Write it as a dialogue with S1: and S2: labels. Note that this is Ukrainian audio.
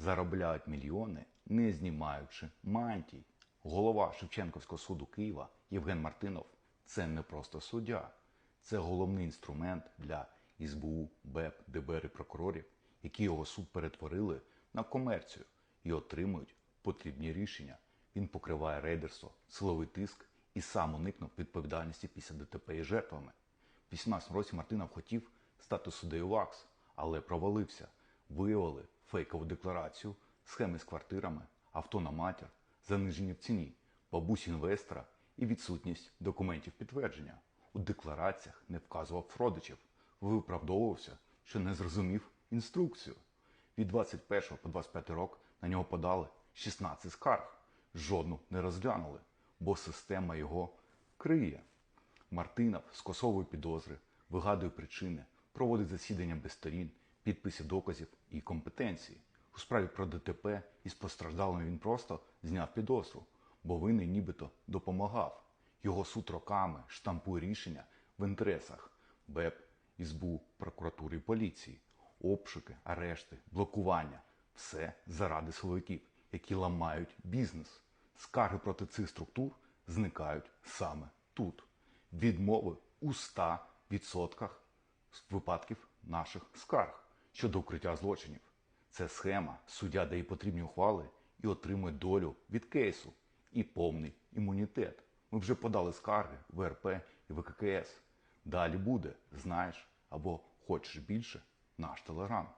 S1: заробляють мільйони, не знімаючи мантій. Голова Шевченківського суду Києва Євген Мартинов це не просто суддя, це головний інструмент для СБУ, БЕП, ДБР і прокурорів, які його суд перетворили на комерцію і отримують потрібні рішення. Він покриває рейдерство, силовий тиск і сам уникнув відповідальності після ДТП і жертвами. В 18 році Мартинов хотів стати суддею ВАКС, але провалився. Виявили фейкову декларацію, схеми з квартирами, авто на матір, заниження в ціні, бабусь інвестора і відсутність документів підтвердження. У деклараціях не вказував родичів, виправдовувався, що не зрозумів інструкцію. Від 21 по 25 рок на нього подали 16 скарг. Жодну не розглянули, бо система його криє. Мартинов скосовує підозри, вигадує причини, проводить засідання без сторін, підписи доказів і компетенції. У справі про ДТП із постраждалим він просто зняв підозру, бо винний нібито допомагав. Його суд роками штампує рішення в інтересах БЕП, СБУ, прокуратури і поліції, обшуки, арешти, блокування все заради силовиків, які ламають бізнес. Скарги проти цих структур зникають саме тут. Відмови у 100% випадків наших скарг щодо укриття злочинів. Це схема, суддя дає потрібні ухвали і отримує долю від кейсу і повний імунітет. Ми вже подали скарги в РП і ВККС. Далі буде, знаєш або хочеш більше, наш телеграм.